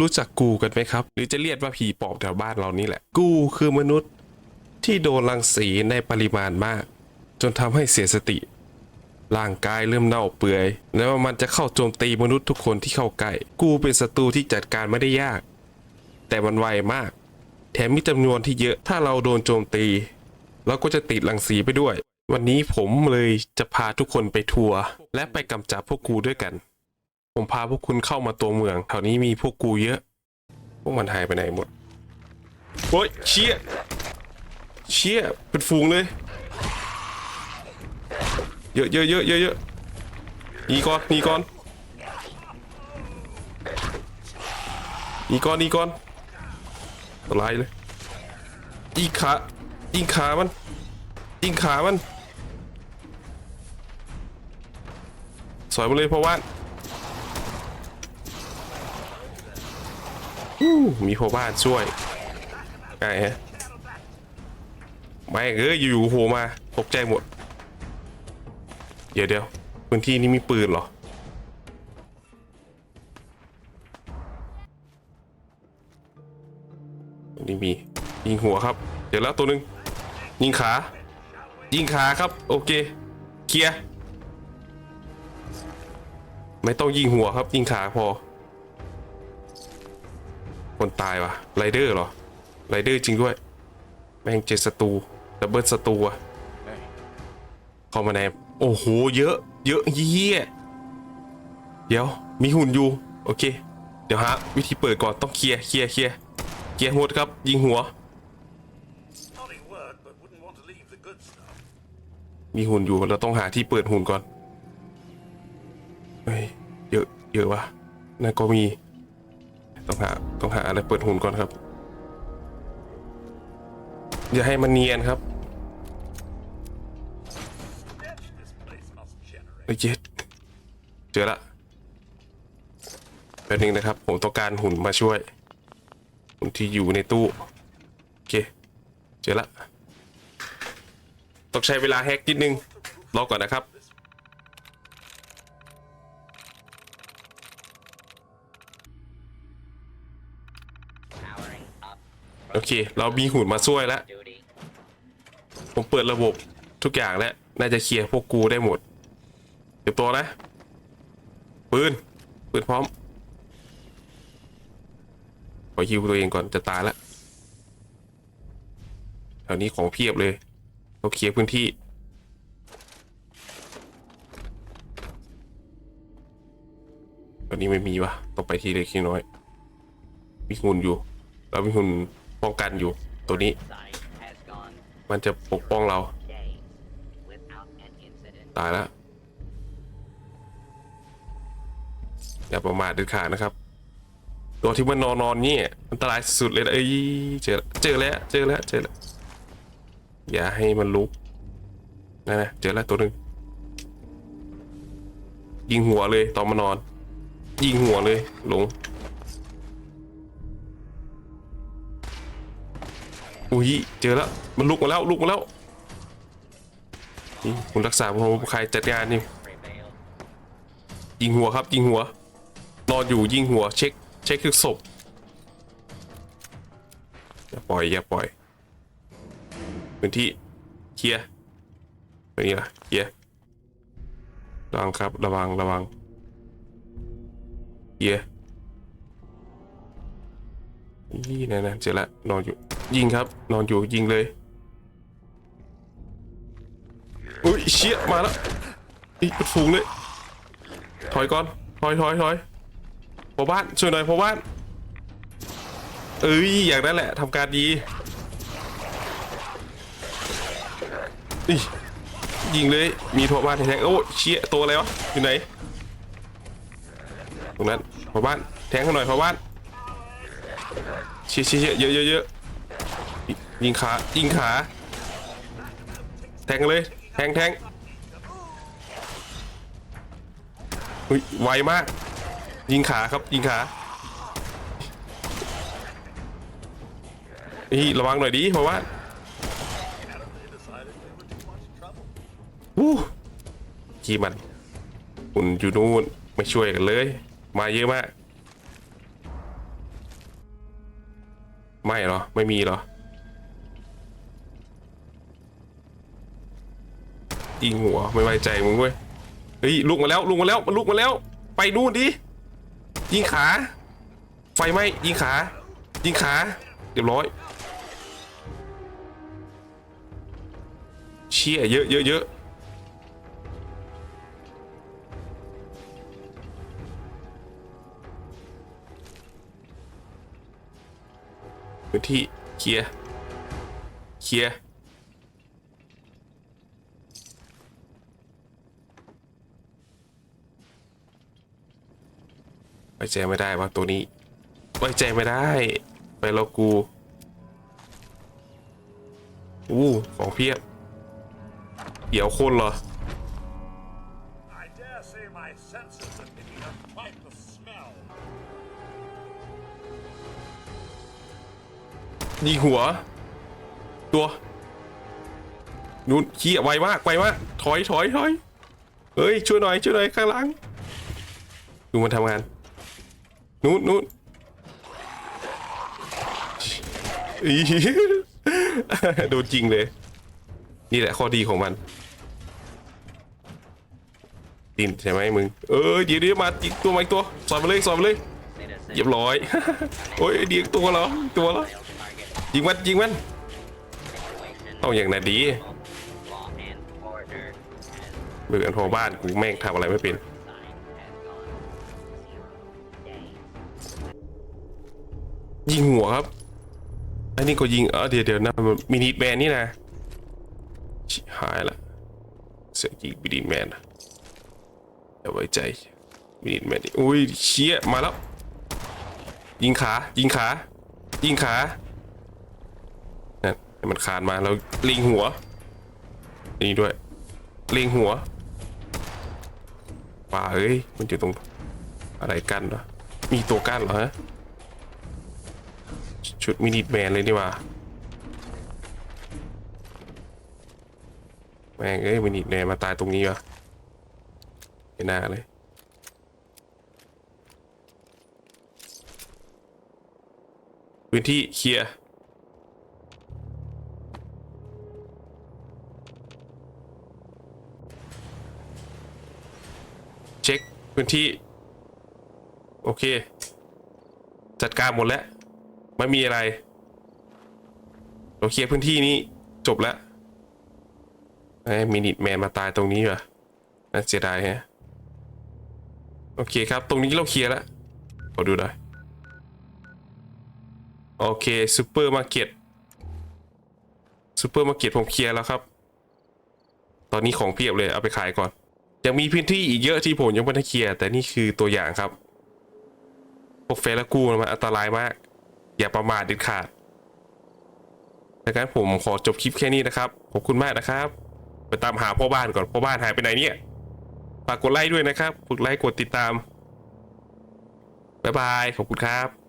รู้จักกูกันไหมครับ หรือจะเรียกว่าผีปอบแถวบ้านเรานี่แหละ กูคือมนุษย์ที่โดนรังสีในปริมาณมาก จนทำให้เสียสติ ร่างกายเริ่มเน่าเปื่อย แล้วมันจะเข้าโจมตีมนุษย์ทุกคนที่เข้าใกล้ กูเป็นศัตรูที่จัดการไม่ได้ยาก แต่มันไวมาก แถมมีจำนวนที่เยอะ ถ้าเราโดนโจมตีเราก็จะติดรังสีไปด้วย วันนี้ผมเลยจะพาทุกคนไปทัวร์และไปกำจัดพวกกูด้วยกัน ผมพาพวกคุณเข้ามาตัวเมืองแถวนี้มีพวกกูเยอะ พวกมันหายไปไหนหมดโอ้ยเชี่ยเชี่ยเป็นฝูงเลย เยอะเยอะเยอะเยอะเยอะหนีก่อนหนีก่อนหนีก่อนหนีก่อนตรายเลยยิงขายิงขามันยิงขามันสอยมันเลยเพราะว่า มีพ่อบ้านช่วยไงฮะไม่เอ้ยอยู่ๆโผล่มาตกใจหมด เดี๋ยวเดี๋ยวพื้นที่นี้มีปืนเหรอ นี่มี ยิงหัวครับ เดี๋ยวแล้วตัวหนึ่งยิงขา ยิงขาครับ โอเค เคลียร์ ไม่ต้องยิงหัวครับ ยิงขาพอ คนตายว่ะไรเดอร์เหรอไรเดอร์จริงด้วย แม่งเจอศัตรูดับเบิลศัตรูอะเข้ามาในโอ้โห เยอะ เยอะเยี่ยเดี๋ยว มีหุ่นอยู่ โอเค เดี๋ยวฮะ วิธีเปิดก่อนต้องเคลียร์เคลียร์เคลียร์เคลียร์หมดครับ ยิงหัว มีหุ่นอยู่ เราต้องหาที่เปิดหุ่นก่อน เฮ้ย เยอะ เยอะวะนั่นก็มี ต้องหาต้องหาอะไรเปิดหุ่นก่อนครับ อย่าให้มันเนียนครับ This place must generate. เอ้ยเจ็ดเจอละแป๊บนึงนะครับ ผมต้องการหุ่นมาช่วย หุ่นที่อยู่ในตู้ โอเค เจอละต้องใช้เวลาแฮกนิดนึงรอก่อนนะครับ โอเค เรามีหุ่นมาช่วยแล้ว ผมเปิดระบบทุกอย่างแล้ว น่าจะเคลียร์พวกกูได้หมดเดี๋ยวตัวนะ ปืน ปืนพร้อม ขอฮิวตัวเองก่อนจะตายแล้วแถวนี้ของเพียบเลยเราเคลียร์พื้นที่ ตอนนี้ไม่มีวะต้องไปทีเล็กทีน้อย มีหุ่นอยู่ เรามีหุ่น ป้องกันอยู่ตัวนี้ มันจะปกป้องเรา ตายแล้วอย่าประมาทเด็ดขาดนะครับ ตัวที่มันนอนนอนนี่อันตรายสุดเลยนะเอ้ยเจอเจอแล้วเจอแล้วเจอแล้วอย่าให้มันลุกนั่นนะเจอแล้วตัวหนึ่งยิงหัวเลยตอนมานอน ยิงหัวเลยหลง อุ้ยเจอแล้วมันลุกมาแล้วลุกมาแล้วนี่คุณรักษาผมใครจัดงานนี่ยิงหัวครับยิงหัวนอนอยู่ยิงหัวเช็คเช็คคือศพอย่าปล่อยอย่าปล่อยพื้นที่เคลียร์ตัวนี้ล่ะเคลียร์ระวังครับระวังระวังเคลียร์ นี่นะนะเจอละนอนอยู่ ยิงครับ นอนอยู่ยิงเลยอุ้ยเชี่ยมาแล้วอีกเป็นฝูงเลย ถอยก่อน ถอยถอยถอยพอบ้านช่วยหน่อยพอบ้าน เอ้ยอย่างนั้นแหละทำการดีอยิงเลย มีพอบ้านแทงโอ้เชี่ยตัวอะไรวะอยู่ไหน ตรงนั้นพอบ้าน แทงเขาหน่อยพอบ้าน เชี่ยเชี่ยเชี่ยเยอะเยอะเยอะยิงขายิงขา แทงเลย แทงแทงเฮ้ยไวมาก ยิงขาครับยิงขาเฮ้ยระวังหน่อยดิเพราะว่า Decided they were too much trouble. อู้ขี้มันหุ่นอยู่นู่นไม่ช่วยกันเลย มาเยอะมาก ไม่เหรอ ไม่มีเหรอ ยิงหัวไม่ไว้ใจมึงเว้ย เฮ้ยลุกมาแล้วลุกมาแล้วมันลุกมาแล้ว ไปนู่นดิ ยิงขา ไฟไหมยิงขา ยิงขา เรียบร้อย เชี่ยเยอะเยอะเยอะ พื้นที่เคลียร์เคลียร์ไว้ใจไม่ได้ว่าตัวนี้ไว้ใจไม่ได้ ไปแล้วกูอู้ของเพียบเดี๋ยวคนเหรอ ยิงหัว ตัวนู่นขี้ไวมากไวมากถอยถอยถอยเฮ้ยช่วยหน่อยช่วยหน่อยข้างหลังดูมันทำงานนู่นนู่นโดนจริงเลย นี่แหละข้อดีของมันดินใช่ไหมมึง เออเดี๋ยวเดี๋ยวมาอีกตัวมาอีกตัวสอนมาเลยสอนมาเลยเรียบร้อย โอ้ยเดียกตัวเหรอตัวเหรอ ยิงมันยิงมันต้องอย่างนั้นดีเบื่อนพอบ้านกูแม่งทำอะไรไม่เป็นยิงหัวครับอันนี้ก็ยิงเออเดี๋ยวเดี๋ยวนะมินิแมนนี่นะชิหายละเสียยิงมินิแมนนะอย่าไว้ใจมินิแมนนี่อุ้ยเชี่ยมาแล้ว ยิงขา ยิงขา ยิงขา ให้มันคานมาแล้วลิงหัว นี่ด้วย ลิงหัวป่าเอ้ย มันอยู่ตรงอะไรกันเหรอมีตัวกั้นเหรอฮะ ชุดมินิแมนเลยนี่ว่าแม่งเอ้ยมินิแมนมาตายตรงนี้วะไม่น่าเลยพื้นที่เคลียร์ เช็คพื้นที่ โอเค จัดการหมดแล้ว ไม่มีอะไร เราเคลียร์พื้นที่นี้จบแล้วไอ้มินิแมนมาตายตรงนี้เหรอน่าเสียดายฮะ โอเคครับ ตรงนี้เราเคลียร์แล้วขอดูหน่อยโอเคซูเปอร์มาร์เก็ตซูเปอร์มาร์เก็ตผมเคลียร์แล้วครับ ตอนนี้ของเพียบเลยเอาไปขายก่อน ยังมีพื้นที่อีกเยอะที่ผมยังไม่ได้เคลียร์แต่นี่คือตัวอย่างครับพวกเฟและกูมันอันตรายมาก อย่าประมาทเด็ดขาดดังนั้นผมขอจบคลิปแค่นี้นะครับ ขอบคุณมากนะครับ ไปตามหาพ่อบ้านก่อนพ่อบ้านหายไปไหนเนี่ยฝากกดไลค์ด้วยนะครับกดไลค์กดติดตามบ๊ายบายขอบคุณครับ